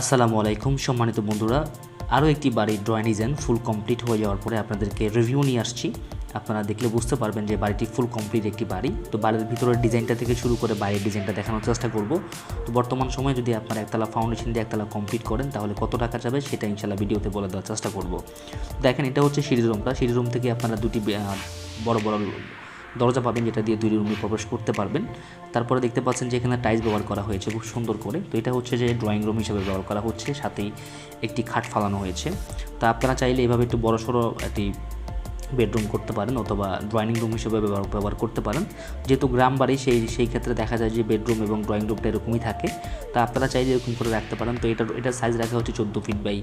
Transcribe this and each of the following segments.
আসসালামু আলাইকুম, সম্মানিত বন্ধুরা। আরও একটি বাড়ির ড্রয়িং ডিজাইন ফুল কমপ্লিট হয়ে যাওয়ার পরে আপনাদেরকে রিভিউ নিয়ে আসছি। আপনারা দেখলে বুঝতে পারবেন যে বাড়িটি ফুল কমপ্লিট একটি বাড়ি। তো বাড়ির ভিতরের ডিজাইনটা থেকে শুরু করে বাইরের ডিজাইনটা দেখানোর চেষ্টা করব। তো বর্তমান সময়ে যদি আপনারা একতলা ফাউন্ডেশন দিয়ে একতলা কমপ্লিট করেন, তাহলে কত টাকা যাবে সেটা ইনশাল্লাহ ভিডিওতে বলে দেওয়ার চেষ্টা করব। দেখেন, এটা হচ্ছে সিঁড়ি রুমটা। সিঁড়ি রুম থেকে আপনারা দুটি বড় বড় দরজা পাবেন যেটা দিয়ে দুই রুমে প্রবেশ করতে পারবেন। তারপরে দেখতে পাচ্ছেন যে এখানে টাইলস ব্যবহার করা হয়েছে খুব সুন্দর করে। তো এটা হচ্ছে যে ড্রয়িং রুম হিসেবে ব্যবহার করা হচ্ছে। সাথেই একটি খাট ফালানো হয়েছে। তা আপনারা চাইলে এভাবে একটু বড় সড়ো একটি বেডরুম করতে পারেন অথবা ড্রয়িং রুম হিসেবে ব্যবহার ব্যবহার করতে পারেন। যেহেতু গ্রাম বাড়ি, সেই সেই ক্ষেত্রে দেখা যায় যে বেডরুম এবং ড্রয়িং রুমটা এরকমই থাকে। তা আপনারা চাইলে এরকম করে রাখতে পারেন। তো এটার এটার সাইজ রাখা হচ্ছে চোদ্দ ফিট বাই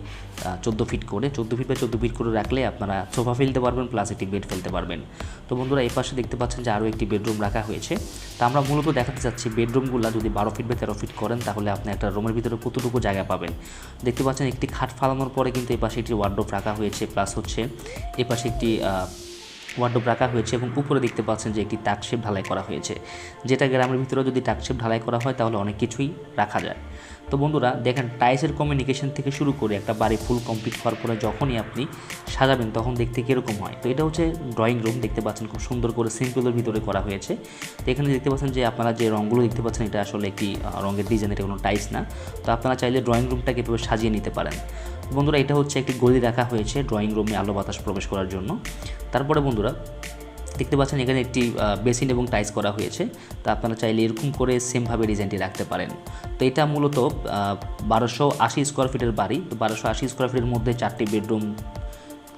চোদ্দ ফিট করে। চোদ্দ ফিট বাই চোদ্দ ফিট করে রাখলে আপনারা সোফা ফেলতে পারবেন প্লাস একটি বেড ফেলতে পারবেন। তো বন্ধুরা, এই পাশে দেখতে পাচ্ছেন যে আরও একটি বেডরুম রাখা হয়েছে। তা আমরা মূলত দেখাতে চাচ্ছি বেডরুমগুলো যদি বারো ফিট বা তেরো ফিট করেন, তাহলে আপনি একটা রুমের ভিতরে কতটুকু জায়গা পাবেন? দেখতে পাচ্ছেন একটি খাট ফালানোর পরে কিন্তু এই পাশে একটি ওয়ার্ড্রোপ রাখা হয়েছে প্লাস হচ্ছে এ পাশে একটি ওয়ার্ডরোব রাখা হয়েছে এবং উপরে দেখতে পাচ্ছেন যে একটি টাকশেপ ঢালাই করা হয়েছে। যেটা গ্রামের ভিতরে যদি টাকশেপ ঢালাই করা হয়, তাহলে অনেক কিছুই রাখা যায়। তো বন্ধুরা, দেখেন টাইসের কমিউনিকেশন থেকে শুরু করে একটা বাড়ি ফুল কমপ্লিট হওয়ার পরে যখনই আপনি সাজাবেন, তখন দেখতে কীরকম হয়? তো এটা হচ্ছে ড্রয়িং রুম দেখতে পাচ্ছেন খুব সুন্দর করে সিম্পলের ভিতরে করা হয়েছে। তো এখানে দেখতে পাচ্ছেন যে আপনারা যে রঙগুলো দেখতে পাচ্ছেন, এটা আসলে একটি রঙের ডিজাইন এটা কোনো টাইস না। তো আপনারা চাইলে ড্রয়িং রুমটাকে এভাবে সাজিয়ে নিতে পারেন। বন্ধুরা, এটা হচ্ছে একটি গলি রাখা হয়েছে ড্রয়িং রুমে আলো বাতাস প্রবেশ করার জন্য। তারপরে বন্ধুরা দেখতে পাচ্ছেন এখানে একটি বেসিন এবং টাইস করা হয়েছে। তা আপনারা চাইলে এরকম করে সেমভাবে ডিজাইনটি রাখতে পারেন। তো এটা মূলত বারোশো আশি স্কোয়ার ফিটের বাড়ি। তো বারোশো আশি স্কোয়ার ফিটের মধ্যে চারটি বেডরুম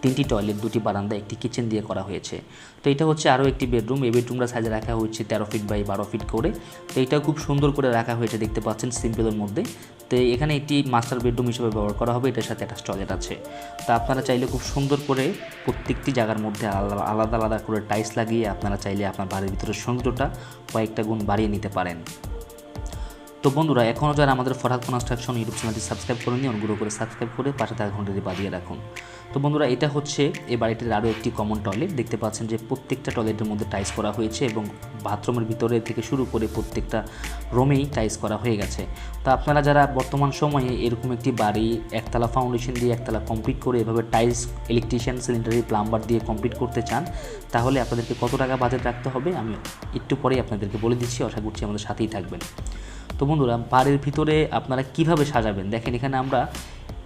তিনটি টয়লেট, দুটি বারান্দা, একটি কিচেন দিয়ে করা হয়েছে। তো এটা হচ্ছে আরও একটি বেডরুম। এই বেডরুমটা সাইজে রাখা হয়েছে তেরো ফিট বাই বারো ফিট করে। তো এটাও খুব সুন্দর করে রাখা হয়েছে দেখতে পাচ্ছেন সিম্পলের মধ্যে। তো এখানে একটি মাস্টার বেডরুম হিসেবে ব্যবহার করা হবে। এটার সাথে একটা টয়লেট আছে। তা আপনারা চাইলে খুব সুন্দর করে প্রত্যেকটি জায়গার মধ্যে আলাদা আলাদা আলাদা করে টাইলস লাগিয়ে আপনারা চাইলে আপনার বাড়ির ভিতরে সৌন্দর্যটা কয়েকটা গুণ বাড়িয়ে নিতে পারেন। তো বন্ধুরা এখনও যারা আমাদের ফরহাদ কনস্ট্রাকশন ইউটিউব চ্যানেলটি সাবস্ক্রাইব করেনি অনুগ্রহ করে সাবস্ক্রাইব করে পাশে থাকা ঘন্টাটি বাজিয়ে রাখুন। তো বন্ধুরা, এটা হচ্ছে এই বাড়িটির আরও একটি কমন টয়লেট দেখতে পাচ্ছেন যে প্রত্যেকটা টয়লেটের মধ্যে টাইস করা হয়েছে এবং বাথরুমের ভিতরে থেকে শুরু করে প্রত্যেকটা রুমেই টাইস করা হয়ে গেছে। তো আপনারা যারা বর্তমান সময়ে এরকম একটি বাড়ি, একতলা ফাউন্ডেশন দিয়ে একতলা কমপ্লিট করে এভাবে টাইলস ইলেকট্রিশিয়ান সিলিন্ডারি প্লাম্বার দিয়ে কমপ্লিট করতে চান, তাহলে আপনাদেরকে কত টাকা বাজেট রাখতে হবে? আমি একটু পরেই আপনাদেরকে বলে দিচ্ছি, আশা করছি আমাদের সাথেই থাকবেন। তো বন্ধুরা বাড়ির ভিতরে আপনারা কীভাবে সাজাবেন? দেখেন এখানে আমরা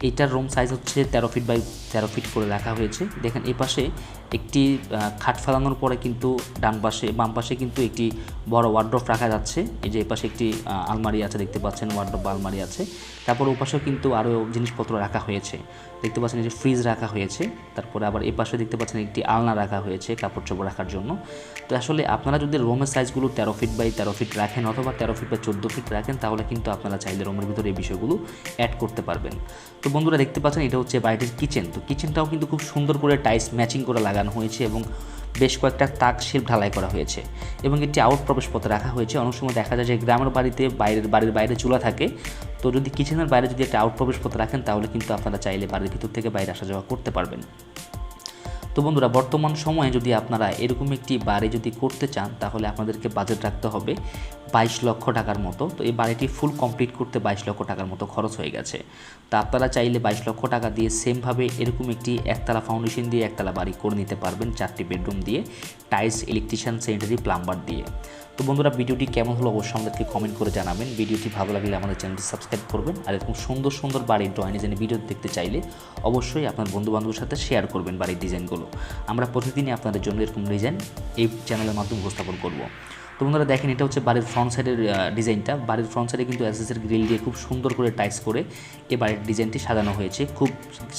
এইটার রুম সাইজ হচ্ছে তেরো ফিট বাই তেরো ফিট করে রাখা হয়েছে। দেখেন এই পাশে একটি খাট ফেলানোর পরে কিন্তু ডান পাশে, বাম পাশে কিন্তু একটি বড় ওয়ার্ড্রপ রাখা যাচ্ছে। এই যে এই পাশে একটি আলমারি আছে, দেখতে পাচ্ছেন ওয়ার্ড্রপ আলমারি আছে। তারপর ওপাশেও কিন্তু আরও জিনিসপত্র রাখা হয়েছে। দেখতে পাচ্ছেন এই যে ফ্রিজ রাখা হয়েছে। তারপরে আবার এ পাশে দেখতে পাচ্ছেন একটি আলনা রাখা হয়েছে কাপড় চোপড় রাখার জন্য। তো আসলে আপনারা যদি রোমের সাইজগুলো তেরো ফিট বাই তেরো ফিট রাখেন অথবা তেরো ফিট বা চোদ্দ ফিট রাখেন, তাহলে কিন্তু আপনারা চাইলে রোমের ভিতরে এই বিষয়গুলো অ্যাড করতে পারবেন। বন্ধুরা দেখতে পাচ্ছেন, এটা হচ্ছে বাড়িটির কিচেন তো কিচেনটাও কিন্তু খুব সুন্দর করে টাইস ম্যাচিং করে লাগানো হয়েছে এবং বেশ কয়েকটা তাক শিল্প ঢালাই করা হয়েছে এবং একটি আউট প্রবেশ পথে রাখা হয়েছে। অনেক সময় দেখা যায় যে গ্রামের বাড়িতে বাইরের, বাড়ির বাইরে চুলা থাকে। তো যদি কিচেনের বাইরে যদি একটা আউট প্রবেশ প্রবেশপথ রাখেন, তাহলে কিন্তু আপনারা চাইলে বাড়ির ভিতর থেকে বাইরে আসা যাওয়া করতে পারবেন। তো বন্ধুরা, বর্তমান সময়ে যদি আপনারা এরকম একটি বাড়ি যদি করতে চান, তাহলে আপনাদেরকে বাজেট রাখতে হবে বাইশ লক্ষ টাকার মতো। তো এই বাড়িটি ফুল কমপ্লিট করতে বাইশ লক্ষ টাকার মতো খরচ হয়ে গেছে। তা আপনারা চাইলে বাইশ লক্ষ টাকা দিয়ে সেমভাবে এরকম একটি একতলা ফাউন্ডেশন দিয়ে একতলা বাড়ি করে নিতে পারবেন, চারটি বেডরুম দিয়ে টাইলস ইলেকট্রিশিয়ান সেন্টারি প্লাম্বার দিয়ে। তো বন্ধুরা ভিডিওটি কেমন হলো অবশ্যই আমাদেরকে কমেন্ট করে জানাবেন। ভিডিওটি ভালো লাগলে আমাদের চ্যানেলটি সাবস্ক্রাইব করবেন আর এরকম সুন্দর সুন্দর বাড়ির ড্রয়িং ডিজাইনের ভিডিও দেখতে চাইলে অবশ্যই আপনার বন্ধু বান্ধবের সাথে শেয়ার করবেন বাড়ির ডিজাইনগুলো আমরা প্রতিদিনই আপনাদের জন্য এরকম ডিজাইন এই চ্যানেলের মাধ্যমে উপস্থাপন করব। তো বন্ধুরা দেখেন, এটা হচ্ছে বাড়ির ফ্রন্ট সাইডের ডিজাইনটা বাড়ির ফ্রন্ট সাইডে কিন্তু অ্যাসেসের গ্রিল দিয়ে খুব সুন্দর করে টাইস করে এ বাড়ির ডিজাইনটি সাজানো হয়েছে খুব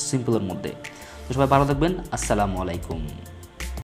সিম্পলের মধ্যে। তো সবাই ভালো থাকবেন। আসসালামু আলাইকুম।